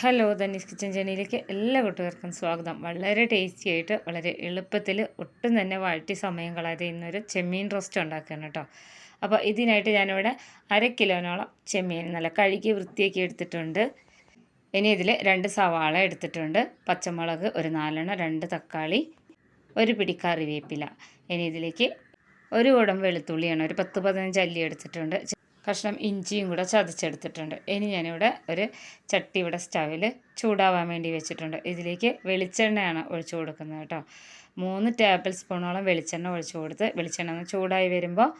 Hello Dhaneesh kitchen ജേണിയിലേക്ക് എല്ലാ കൂട്ടുകാർക്കും സ്വാഗതം. വളരെ ടേസ്റ്റി ആയിട്ട് വളരെ എളുപ്പത്തിൽ ഒട്ടും തന്നെ വഴറ്റി സമയം കളയാതെ ഇന്നൊരു ചെമ്മീൻ റോസ്റ്റ് ഉണ്ടാക്കുകയാണ് കേട്ടോ. അപ്പോൾ ഇതിനായിട്ട് ഞാനിവിടെ അര കിലോനോളം ചെമ്മീൻ നല്ല കഴുകി വൃത്തിയാക്കി എടുത്തിട്ടുണ്ട്. ഇനി ഇതിൽ രണ്ട് സവാള എടുത്തിട്ടുണ്ട്. പച്ചമുളക് ഒരു നാലെണ്ണം രണ്ട് തക്കാളി ഒരു പിടി കറിവേപ്പില. ഇനി ഇതിലേക്ക് ഒരു കുടം വെളുത്തുള്ളിയാണ് ഒരു പത്ത് പതിനഞ്ച് അല്ലി എടുത്തിട്ടുണ്ട്. കഷ്ണം ഇഞ്ചിയും കൂടെ ചതച്ചെടുത്തിട്ടുണ്ട്. ഇനി ഞാനിവിടെ ഒരു ചട്ടി ഇവിടെ സ്റ്റവിൽ ചൂടാവാൻ വേണ്ടി വെച്ചിട്ടുണ്ട്. ഇതിലേക്ക് വെളിച്ചെണ്ണയാണ് ഒഴിച്ചു കൊടുക്കുന്നത് കേട്ടോ. മൂന്ന് ടേബിൾ സ്പൂണോളം വെളിച്ചെണ്ണ ഒഴിച്ചു കൊടുത്ത് വെളിച്ചെണ്ണ ചൂടായി വരുമ്പോൾ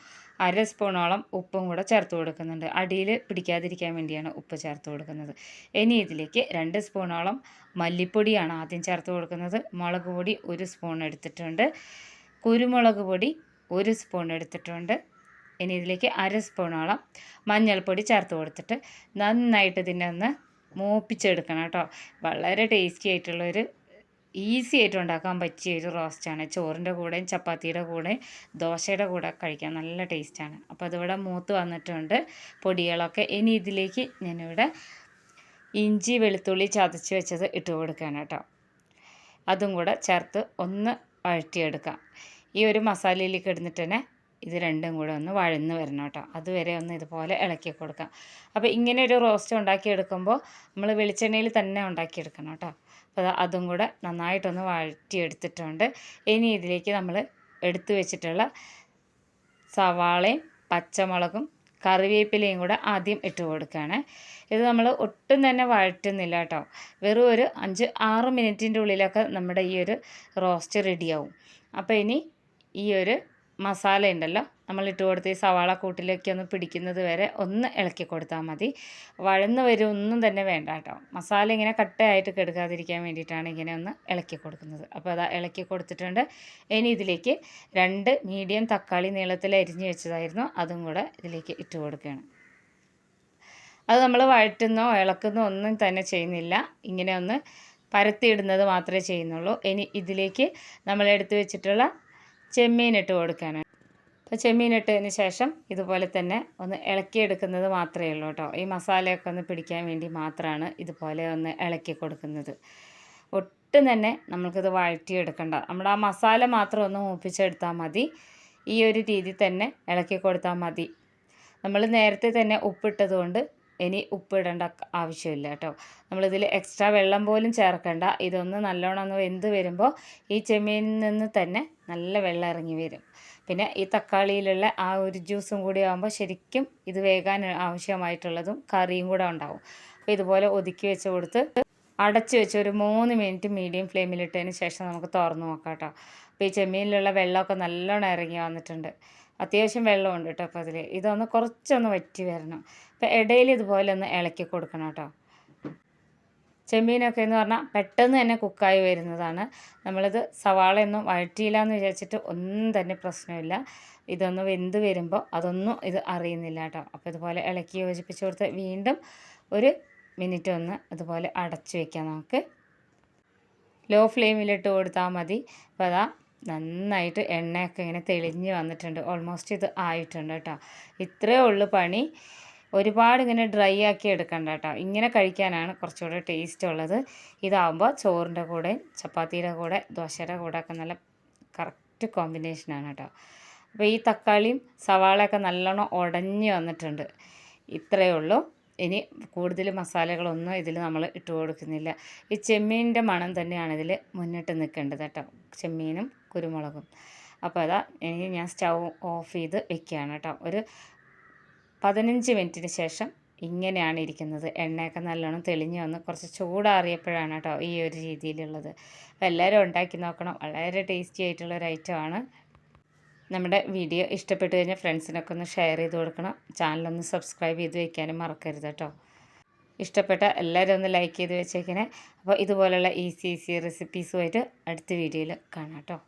അര സ്പൂണോളം ഉപ്പും കൂടെ ചേർത്ത് കൊടുക്കുന്നുണ്ട്. അടിയിൽ പിടിക്കാതിരിക്കാൻ വേണ്ടിയാണ് ഉപ്പ് ചേർത്ത് കൊടുക്കുന്നത്. ഇനി ഇതിലേക്ക് രണ്ട് സ്പൂണോളം മല്ലിപ്പൊടിയാണ് ആദ്യം ചേർത്ത് കൊടുക്കുന്നത്. മുളക് പൊടി ഒരു സ്പൂൺ എടുത്തിട്ടുണ്ട്. കുരുമുളക് പൊടി ഒരു സ്പൂൺ എടുത്തിട്ടുണ്ട്. ഇനി ഇതിലേക്ക് അര സ്പൂണോളം മഞ്ഞൾപ്പൊടി ചേർത്ത് കൊടുത്തിട്ട് നന്നായിട്ട് ഇതിനെ ഒന്ന് മൂപ്പിച്ചെടുക്കണം കേട്ടോ. വളരെ ടേസ്റ്റി ആയിട്ടുള്ളൊരു ഈസി ആയിട്ട് ഉണ്ടാക്കാൻ പറ്റിയ ഒരു റോസ്റ്റാണ് ചോറിന്റെ കൂടെയും ചപ്പാത്തിയുടെ കൂടെയും ദോശയുടെ കൂടെ കഴിക്കാൻ നല്ല ടേസ്റ്റാണ് അപ്പോൾ അതിവിടെ മൂത്ത് വന്നിട്ടുണ്ട് പൊടികളൊക്കെ. ഇനി ഇതിലേക്ക് ഞാനിവിടെ ഇഞ്ചി വെളുത്തുള്ളി ചതച്ച് വെച്ചത് ഇട്ട് കൊടുക്കുകയാണ് കേട്ടോ. അതും കൂടെ ചേർത്ത് ഒന്ന് വഴറ്റിയെടുക്കാം. ഈ ഒരു മസാലയിലേക്ക് ഇടുന്നിട്ട് തന്നെ ഇത് രണ്ടും കൂടെ ഒന്ന് വഴന്ന് വരണം കേട്ടോ. അതുവരെ ഒന്ന് ഇതുപോലെ ഇളക്കി കൊടുക്കാം. അപ്പോൾ ഇങ്ങനെ ഒരു റോസ്റ്റ് ഉണ്ടാക്കിയെടുക്കുമ്പോൾ നമ്മൾ വെളിച്ചെണ്ണയിൽ തന്നെ ഉണ്ടാക്കിയെടുക്കണം കേട്ടോ. അപ്പോൾ അതും കൂടെ നന്നായിട്ടൊന്ന് വഴറ്റിയെടുത്തിട്ടുണ്ട്. ഇനി ഇതിലേക്ക് നമ്മൾ എടുത്തു വെച്ചിട്ടുള്ള സവാളയും പച്ചമുളകും കറിവേപ്പിലയും കൂടെ ആദ്യം ഇട്ട് കൊടുക്കുകയാണ്. ഇത് നമ്മൾ ഒട്ടും തന്നെ വഴറ്റുന്നില്ല കേട്ടോ. വെറും ഒരു അഞ്ച് ആറ് മിനിറ്റിന്റെ ഉള്ളിലൊക്കെ നമ്മുടെ ഈ ഒരു റോസ്റ്റ് റെഡിയാവും. അപ്പോൾ ഇനി ഈ ഒരു മസാല ഉണ്ടല്ലോ നമ്മൾ ഇട്ട് കൊടുത്ത് ഈ സവാള കൂട്ടിലേക്ക് ഒന്ന് പിടിക്കുന്നത് വരെ ഒന്ന് ഇളക്കി കൊടുത്താൽ മതി. വഴന്ന് വരും ഒന്നും തന്നെ വേണ്ട കേട്ടോ. മസാല ഇങ്ങനെ കട്ടയായിട്ട് കെടുക്കാതിരിക്കാൻ വേണ്ടിയിട്ടാണ് ഇങ്ങനെ ഒന്ന് ഇളക്കി കൊടുക്കുന്നത്. അപ്പോൾ അത് ഇളക്കി കൊടുത്തിട്ടുണ്ട്. ഇനി ഇതിലേക്ക് രണ്ട് മീഡിയം തക്കാളി നീളത്തിൽ അരിഞ്ഞ് വെച്ചതായിരുന്നു. അതും കൂടെ ഇതിലേക്ക് ഇട്ട് കൊടുക്കുകയാണ്. അത് നമ്മൾ വഴറ്റുന്നോ ഇളക്കുന്നോ ഒന്നും തന്നെ ചെയ്യുന്നില്ല. ഇങ്ങനെ ഒന്ന് പരത്തിയിടുന്നത് മാത്രമേ ചെയ്യുന്നുള്ളൂ. ഇനി ഇതിലേക്ക് നമ്മൾ എടുത്തു വെച്ചിട്ടുള്ള ചെമ്മീൻ ഇട്ട് കൊടുക്കാനാണ്. അപ്പോൾ ചെമ്മീൻ ഇട്ടതിന് ശേഷം ഇതുപോലെ തന്നെ ഒന്ന് ഇളക്കിയെടുക്കുന്നത് മാത്രമേ ഉള്ളൂ കേട്ടോ. ഈ മസാലയൊക്കെ ഒന്ന് പിടിക്കാൻ വേണ്ടി മാത്രമാണ് ഇതുപോലെ ഒന്ന് ഇളക്കി കൊടുക്കുന്നത്. ഒട്ടും തന്നെ നമ്മൾക്കിത് വഴറ്റിയെടുക്കണ്ട. നമ്മുടെ ആ മസാല മാത്രം ഒന്ന് മൂപ്പിച്ചെടുത്താൽ മതി. ഈ ഒരു രീതി തന്നെ ഇളക്കി കൊടുത്താൽ മതി. നമ്മൾ നേരത്തെ തന്നെ ഉപ്പിട്ടത് കൊണ്ട് ഇനി ഉപ്പിടേണ്ട ആവശ്യമില്ല കേട്ടോ. നമ്മളിതിൽ എക്സ്ട്രാ വെള്ളം പോലും ചേർക്കണ്ട. ഇതൊന്ന് നല്ലോണം ഒന്ന് വെന്ത് വരുമ്പോൾ ഈ ചെമ്മീനിൽ നിന്ന് തന്നെ നല്ല വെള്ളം ഇറങ്ങി വരും. പിന്നെ ഈ തക്കാളിയിലുള്ള ആ ഒരു ജ്യൂസും കൂടി ആകുമ്പോൾ ശരിക്കും ഇത് വേകാൻ ആവശ്യമായിട്ടുള്ളതും കറിയും കൂടെ ഉണ്ടാവും. അപ്പോൾ ഇതുപോലെ ഒതുക്കി വെച്ച് കൊടുത്ത് അടച്ച് വെച്ച് ഒരു മൂന്ന് മിനിറ്റ് മീഡിയം ഫ്ലെയിമിലിട്ടതിന് ശേഷം നമുക്ക് തുറന്ന് നോക്കാം കേട്ടോ. അപ്പോൾ ഈ ചെമ്മീനിലുള്ള വെള്ളമൊക്കെ നല്ലോണം ഇറങ്ങി വന്നിട്ടുണ്ട്. അത്യാവശ്യം വെള്ളമുണ്ട് കേട്ടോ അപ്പോൾ അതിൽ ഇതൊന്ന് കുറച്ചൊന്ന് വറ്റി വരണം. അപ്പോൾ ഇടയിൽ ഇതുപോലെ ഒന്ന് ഇളക്കി കൊടുക്കണം കേട്ടോ ചെമ്മീനൊക്കെ എന്ന് പറഞ്ഞാൽ പെട്ടെന്ന് തന്നെ കുക്കായി വരുന്നതാണ്. നമ്മളിത് സവാളയൊന്നും വഴറ്റിയില്ല എന്ന് വിചാരിച്ചിട്ട് ഒന്നും തന്നെ പ്രശ്നമില്ല. ഇതൊന്ന് വെന്ത് വരുമ്പോൾ അതൊന്നും ഇത് അറിയുന്നില്ല കേട്ടോ അപ്പോൾ ഇതുപോലെ ഇളക്കി യോജിപ്പിച്ച് കൊടുത്ത് വീണ്ടും ഒരു മിനിറ്റ് ഒന്ന് ഇതുപോലെ അടച്ചു വയ്ക്കാം നമുക്ക്. ലോ ഫ്ലെയിമിലിട്ട് കൊടുത്താൽ മതി. അപ്പോൾ അതാ നന്നായിട്ട് എണ്ണയൊക്കെ ഇങ്ങനെ തെളിഞ്ഞ് വന്നിട്ടുണ്ട്. ഓൾമോസ്റ്റ് ഇത് ആയിട്ടുണ്ട് കേട്ടോ. ഇത്രയേ ഉള്ളൂ പണി. ഒരുപാട് ഇങ്ങനെ ഡ്രൈ ആക്കി എടുക്കണ്ട കേട്ടോ. ഇങ്ങനെ കഴിക്കാനാണ് കുറച്ചുകൂടെ ടേസ്റ്റ് ഉള്ളത്. ഇതാവുമ്പോൾ ചോറിന്റെ കൂടെ ചപ്പാത്തിയുടെ കൂടെ ദോശയുടെ കൂടെ ഒക്കെ നല്ല കറക്റ്റ് കോമ്പിനേഷനാണ് കേട്ടോ. അപ്പോൾ ഈ തക്കാളിയും സവാളയൊക്കെ നല്ലോണം ഉടഞ്ഞ് വന്നിട്ടുണ്ട്. ഇത്രയേ ഉള്ളൂ. ഇനി കൂടുതൽ മസാലകളൊന്നും ഇതിൽ നമ്മൾ ഇട്ട് കൊടുക്കുന്നില്ല. ഈ ചെമ്മീന്റെ മണം തന്നെയാണ് ഇതിൽ മുന്നിട്ട് നിൽക്കേണ്ടത് കേട്ടോ. ചെമ്മീനും കുരുമുളകും. അപ്പോൾ അതാ ഇനി ഞാൻ സ്റ്റൗ ഓഫ് ചെയ്ത് വെക്കുകയാണ് കേട്ടോ. ഒരു പതിനഞ്ച് മിനിറ്റിന് ശേഷം ഇങ്ങനെയാണ് ഇരിക്കുന്നത്. എണ്ണയൊക്കെ നല്ലോണം തെളിഞ്ഞ് വന്ന് കുറച്ച് ചൂടാറിയപ്പോഴാണ് കേട്ടോ ഈ ഒരു രീതിയിലുള്ളത്. അപ്പോൾ എല്ലാവരും ഉണ്ടാക്കി നോക്കണം. വളരെ ടേസ്റ്റി ആയിട്ടുള്ള ഒരു ഐറ്റമാണ് നമ്മുടെ വീഡിയോ ഇഷ്ടപ്പെട്ടു കഴിഞ്ഞാൽ ഫ്രണ്ട്സിനൊക്കെ ഒന്ന് ഷെയർ ചെയ്ത് കൊടുക്കണം. ചാനലൊന്ന് സബ്സ്ക്രൈബ് ചെയ്ത് വയ്ക്കാനും മറക്കരുത് കേട്ടോ. ഇഷ്ടപ്പെട്ട എല്ലാവരും ഒന്ന് ലൈക്ക് ചെയ്ത് വെച്ചേക്കണേ. അപ്പോൾ ഇതുപോലെയുള്ള ഈസി ഈസി റെസിപ്പീസുമായിട്ട് അടുത്ത വീഡിയോയിൽ കാണാം കേട്ടോ.